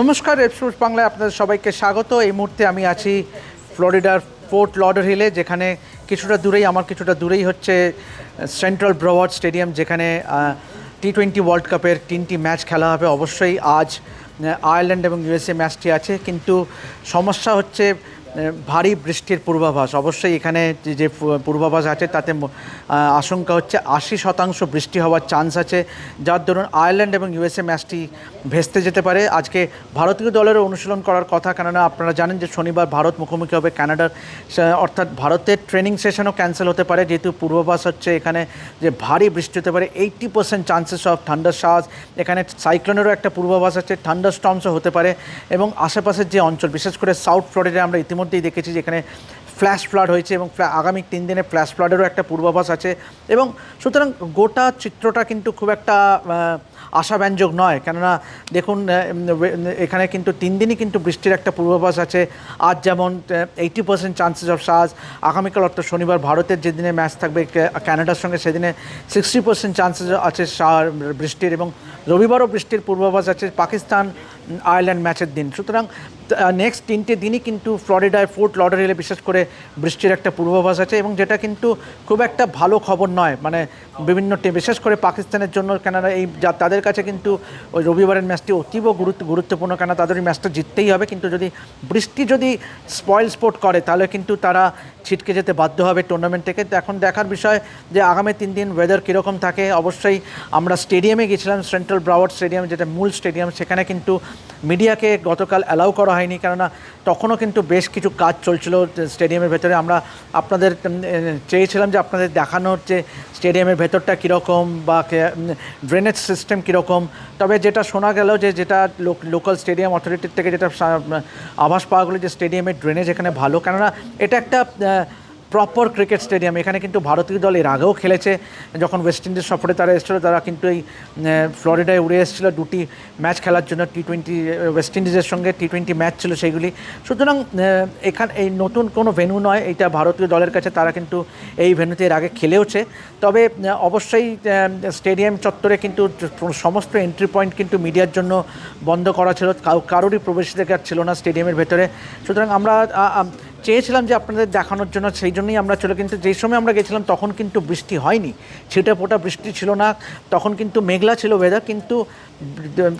নমস্কার রেপসোর্স বাংলায় আপনাদের সবাইকে স্বাগত। এই মুহূর্তে আমি আছি ফ্লোরিডার ফোর্ট লর্ডার হিলে যেখানে কিছুটা দূরেই, আমার কিছুটা দূরেই হচ্ছে সেন্ট্রাল ব্রোয়ার্ড স্টেডিয়াম যেখানে টি টোয়েন্টি ওয়ার্ল্ড কাপের তিনটি ম্যাচ খেলা হবে। অবশ্যই আজ আয়ারল্যান্ড এবং ইউএসএ ম্যাচটি আছে। কিন্তু সমস্যা হচ্ছে ভারী বৃষ্টির পূর্বাভাস। অবশ্যই এখানে যে- পূর্বাভাস আছে, তাতে আশঙ্কা হচ্ছে আশি শতাংশ বৃষ্টি হওয়ার চান্স আছে। যার দরুন আয়ারল্যান্ড এবং ইউএসএ ম্যাচটি ভেস্তে যেতে পারে। আজকে ভারতীয় দলেরও অনুশীলন করার কথা, কেননা আপনারা জানেন যে শনিবার ভারত মুখোমুখি হবে কানাডার অর্থাৎ ভারতের ট্রেনিং সেশনও ক্যান্সেল হতে পারে। যেহেতু পূর্বাভাস হচ্ছে এখানে যে, ভারী বৃষ্টি হতে পারে এইট্টি পার্সেন্ট চান্সেস অফ ঠান্ডার সাজ এখানে সাইক্লোনেরও একটা পূর্বাভাস আছে ঠান্ডার স্টমসও হতে পারে। এবং আশেপাশের যে অঞ্চল, বিশেষ করে সাউথ ফ্লোরিডায় আমরা ইতিমধ্যেই দেখেছি যেখানে ফ্ল্যাশ ফ্লাড হয়েছে এবং আগামী তিন দিনে ফ্ল্যাশ ফ্লাডেরও একটা পূর্বাভাস আছে এবং সুতরাং গোটা চিত্রটা কিন্তু খুব একটা আশাব্যঞ্জক নয়। কেননা দেখুন এখানে কিন্তু তিন দিনই কিন্তু বৃষ্টির একটা পূর্বাভাস আছে। আজ যেমন এইটি পার্সেন্ট চান্সেস অফ সাজ আগামীকাল অর্থাৎ শনিবার ভারতের যেদিনে ম্যাচ থাকবে, কে- কানাডার সঙ্গে সেদিনে সিক্সটি পার্সেন্ট চান্সেস আছে বৃষ্টির এবং রবিবারও বৃষ্টির পূর্বাভাস আছে, পাকিস্তান আয়ারল্যান্ড ম্যাচের দিন। সুতরাং নেক্সট তিনটে দিনই কিন্তু ফ্লোরিডায় ফোর্ট লডারেলে বিশেষ করে বৃষ্টির একটা পূর্বাভাস আছে এবং যেটা কিন্তু খুব একটা ভালো খবর নয়। মানে বিভিন্ন বিশেষ করে পাকিস্তানের জন্য কেননা এই যা তাদের কাছে কিন্তু ওই রবিবারের ম্যাচটি অতীব গুরুত্ব, গুরুত্বপূর্ণ কেন তাদের ওই ম্যাচটা জিততেই হবে। কিন্তু যদি বৃষ্টি যদি স্পয়েল স্পোর্ট করে, তাহলে কিন্তু তারা ছিটকে যেতে বাধ্য হবে টুর্নামেন্ট থেকে। তো এখন দেখার বিষয় যে আগামী তিন দিন ওয়েদার কীরকম থাকে, অবশ্যই আমরা স্টেডিয়ামে গেছিলাম সেন্ট্রাল ব্রাওয়ার্ড স্টেডিয়াম যেটা মূল স্টেডিয়াম সেখানে কিন্তু মিডিয়াকে গতকাল অ্যালাউ করা হয়নি, কেননা তখনও কিন্তু বেশ কিছু কাজ চলছিল স্টেডিয়ামের ভেতরে। আমরা আপনাদের চেয়েছিলাম যে আপনাদের দেখানোর যে স্টেডিয়ামের ভেতরটা কীরকম বা ড্রেনেজ সিস্টেম কীরকম। তবে যেটা শোনা গেল যে যেটা লোকাল স্টেডিয়াম অথরিটির থেকে যেটা আভাস পাওয়া গেলো যে স্টেডিয়ামের ড্রেনেজ এখানে ভালো। কেননা এটা একটা প্রপার ক্রিকেট স্টেডিয়াম এখানে কিন্তু ভারতীয় দল এর আগেও খেলেছে। যখন ওয়েস্ট ইন্ডিজ সফরে তারা এসেছিল, তারা কিন্তু এই ফ্লোরিডায় উড়ে এসেছিল দুটি ম্যাচ খেলার জন্য। টি টোয়েন্টি ওয়েস্ট ইন্ডিজের সঙ্গে টি টোয়েন্টি ম্যাচ ছিল সেইগুলি। সুতরাং এখান, এই নতুন কোনো ভেন্যু নয়। এটা ভারতীয় দলের কাছে তারা কিন্তু এই ভেন্যুতে এর আগে খেলেওছে। তবে অবশ্যই স্টেডিয়াম চত্বরে কিন্তু সমস্ত এন্ট্রি পয়েন্ট কিন্তু মিডিয়ার জন্য বন্ধ করা ছিল। কারোরই প্রবেশাধিকার ছিল না স্টেডিয়ামের ভেতরে। সুতরাং আমরা চেয়েছিলাম যে আপনাদের দেখানোর জন্য, সেই জন্যই আমরা ছিল কিন্তু যেই সময় আমরা গেছিলাম তখন কিন্তু বৃষ্টি হয়নি। ছিটে ফোটা বৃষ্টি ছিল না, তখন কিন্তু মেঘলা ছিল ওয়েদার কিন্তু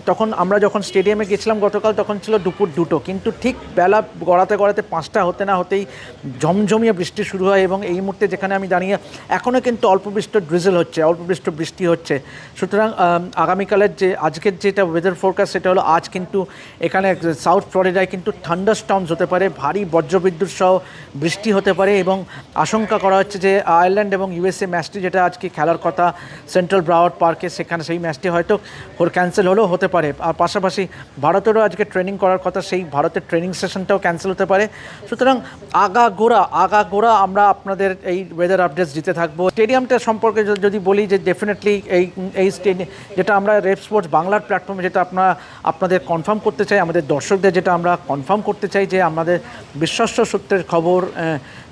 তখন আমরা যখন স্টেডিয়ামে গেছিলাম গতকাল, তখন ছিল দুপুর দুটো। কিন্তু ঠিক বেলা গড়াতে গড়াতে পাঁচটা হতে না হতেই ঝমঝমিয়ে বৃষ্টি শুরু হয় এবং এই মুহূর্তে যেখানে আমি দাঁড়িয়ে এখনও কিন্তু অল্প বৃষ্টি ড্রিজেল হচ্ছে, অল্প বৃষ্টি বৃষ্টি হচ্ছে। সুতরাং আগামীকালের যে, আজকের যেটা ওয়েদার ফোরকাস্ট সেটা হলো আজ কিন্তু এখানে সাউথ ফ্লোরিডায় কিন্তু ঠান্ডার স্টর্মস হতে পারে, ভারী বজ্রবিদ্যুৎ সহ বৃষ্টি হতে পারে এবং আশঙ্কা করা হচ্ছে যে আয়ারল্যান্ড এবং ইউএসএ ম্যাচটি যেটা আজকে খেলার কথা সেন্ট্রাল ব্রাওয়ার্ড পার্কে, সেখানে সেই ম্যাচটি হয়তো ক্যান্সেল হলেও হতে পারে। আর পাশাপাশি ভারতেরও আজকে ট্রেনিং করার কথা, সেই ভারতের ট্রেনিং সেশনটাও ক্যান্সেল হতে পারে। সুতরাং আগা গোড়া আগা গোড়া আমরা আপনাদের এই ওয়েদার আপডেটস দিতে থাকব। স্টেডিয়ামটা সম্পর্কে যদি- যদি বলি যে ডেফিনেটলি এই এই স্টেডিয়াম যেটা আমরা রেপ স্পোর্টস বাংলার প্ল্যাটফর্মে যেটা আপনারা আপনাদের কনফার্ম করতে চাই, আমাদের দর্শকদের যেটা আমরা কনফার্ম করতে চাই যে আমাদের বিশ্বস্ত সূত্রের খবর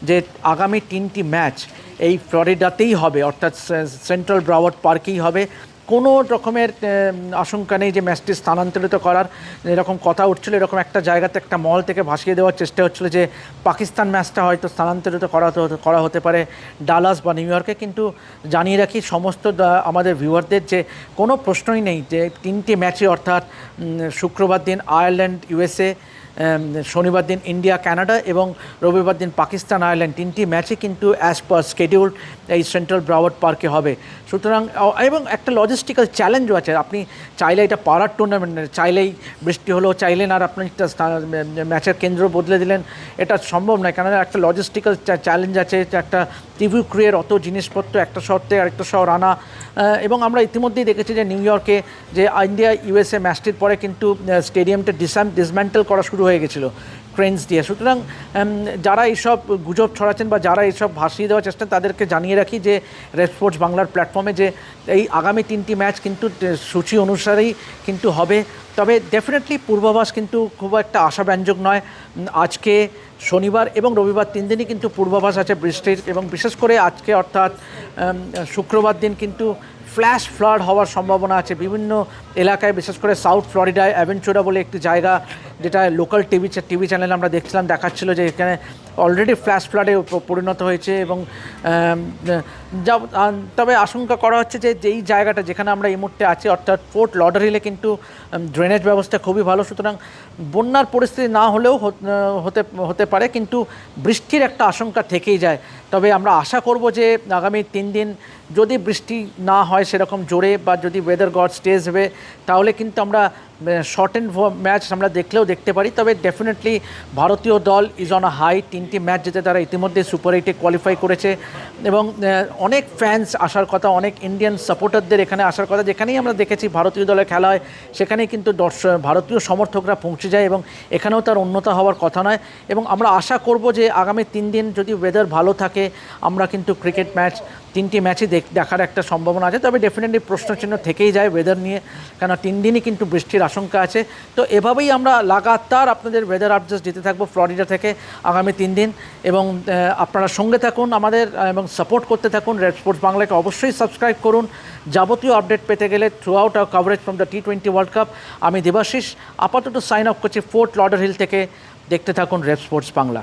যে আগামী তিনটি ম্যাচ এই ফ্লোরিডাতেই হবে, অর্থাৎ সেন্ট্রাল ব্রাওয়ার্ড পার্কেই হবে। কোনো রকমের আশঙ্কা নেই যে ম্যাচটি স্থানান্তরিত করার। এরকম কথা উঠছিল, এরকম একটা জায়গাতে একটা মল থেকে ভাসিয়ে দেওয়ার চেষ্টা হচ্ছিল যে পাকিস্তান ম্যাচটা হয়তো স্থানান্তরিত করা করা হতে পারে ডালাস বা নিউ ইয়র্কে। কিন্তু জানিয়ে রাখি সমস্ত আমাদের ভিউয়ারদের যে কোনো প্রশ্নই নেই যে তিনটি ম্যাচে অর্থাৎ শুক্রবার দিন আয়ারল্যান্ড ইউএসএ শনিবার দিন ইন্ডিয়া, কানাডা এবং রবিবার দিন পাকিস্তান, আয়ারল্যান্ড তিনটি ম্যাচে কিন্তু অ্যাজ পার স্কেডিউল এই সেন্ট্রাল ব্রাওয়ার্ড পার্কে হবে। সুতরাং এবং একটা লজিস্টিক্যাল চ্যালেঞ্জও আছে। আপনি চাইলে এটা পাড়ার টুর্নামেন্ট চাইলেই বৃষ্টি হলো চাইলেন আর আপনি একটা ম্যাচের কেন্দ্র বদলে দিলেন। এটা সম্ভব নয়। কেননা একটা লজিস্টিক্যাল চ্যালেঞ্জ আছে একটা টিভি ক্রিয়ের অত জিনিসপত্র, একটা শহর থেকে আরেকটা শহর আনা। এবং আমরা ইতিমধ্যেই দেখেছি যে নিউ ইয়র্কে যে ইন্ডিয়া ইউএসএ ম্যাচটির পরে কিন্তু স্টেডিয়ামটা ডিসাম ডিসম্যান্টেল করা শুরু হয়ে গেছিল। ক্রেন্স দিয়ে সুতরাং যারা এইসব গুজব ছড়াচ্ছেন বা যারা এইসব ভাসিয়ে দেওয়ার চেষ্টা, তাদেরকে জানিয়ে রাখি যে রেড স্পোর্টস বাংলার প্ল্যাটফর্মে যে এই আগামী তিনটি ম্যাচ কিন্তু সূচি অনুসারেই কিন্তু হবে। তবে ডেফিনেটলি পূর্বাভাস কিন্তু খুব একটা আশাব্যঞ্জক নয়। আজকে শনিবার এবং রবিবার তিন দিনই কিন্তু পূর্বাভাস আছে বৃষ্টির এবং বিশেষ করে আজকে অর্থাৎ শুক্রবার দিন কিন্তু ফ্ল্যাশ ফ্লাড হওয়ার সম্ভাবনা আছে। বিভিন্ন এলাকায়, বিশেষ করে সাউথ ফ্লোরিডায় অ্যাভেঞ্চুরা বলে একটি জায়গা যেটা লোকাল টিভি টিভি চ্যানেলে আমরা দেখছিলাম, দেখাচ্ছিল যে এখানে অলরেডি ফ্ল্যাশ ফ্লাডে পরিণত হয়েছে এবং তবে আশঙ্কা করা হচ্ছে যে যেই জায়গাটা যেখানে আমরা এই মুহূর্তে আছি, অর্থাৎ ফোর্ট লডারিলে কিন্তু ড্রেনেজ ব্যবস্থা খুবই ভালো। সুতরাং বন্যার পরিস্থিতি না হলেও হতে হতে পারে, কিন্তু বৃষ্টির একটা আশঙ্কা থেকেই যায়। তবে আমরা আশা করব যে আগামী তিন দিন যদি বৃষ্টি না হয় সেরকম জোরে বা যদি ওয়েদার গড স্টেজ হবে তাহলে কিন্তু আমরা শর্ট অ্যান্ড ম্যাচ আমরা দেখলেও দেখতে পারি। তবে ডেফিনেটলি ভারতীয় দল ইজ অন আ হাই তিনটি ম্যাচ যেতে তারা ইতিমধ্যে সুপার এইটে কোয়ালিফাই করেছে। এবং অনেক ফ্যান্স আসার কথা, অনেক ইন্ডিয়ান সাপোর্টারদের এখানে আসার কথা, যেখানেই আমরা দেখেছি ভারতীয় দলের খেলা হয়, সেখানেই কিন্তু দর্শক ভারতীয় সমর্থকরা পৌঁছে যায় এবং এখানেও তার উন্নত হওয়ার কথা নয়। এবং আমরা আশা করব যে আগামী তিন দিন যদি ওয়েদার ভালো থাকে, আমরা কিন্তু ক্রিকেট ম্যাচ তিনটি ম্যাচই দেখ- দেখার একটা সম্ভাবনা আছে। তবে ডেফিনেটলি প্রশ্নচিহ্ন থেকেই যায় ওয়েদার নিয়ে, কেন তিন দিনই কিন্তু বৃষ্টির আশঙ্কা আছে। তো এভাবেই আমরা লাগাতার আপনাদের ওয়েদার আপডেটস দিতে থাকব ফ্লোরিডা থেকে আগামী তিন দিন। এবং আপনারা সঙ্গে থাকুন আমাদের এবং সাপোর্ট করতে থাকুন রেড স্পোর্টস বাংলাকে অবশ্যই সাবস্ক্রাইব করুন। যাবতীয় আপডেট পেতে গেলে throughout our coverage from the T twenty World Cup আমি দেবাশিস। আপাতত সাইন আপ করছি ফোর্ট লডার হিল থেকে। দেখতে থাকুন রেড স্পোর্টস বাংলা।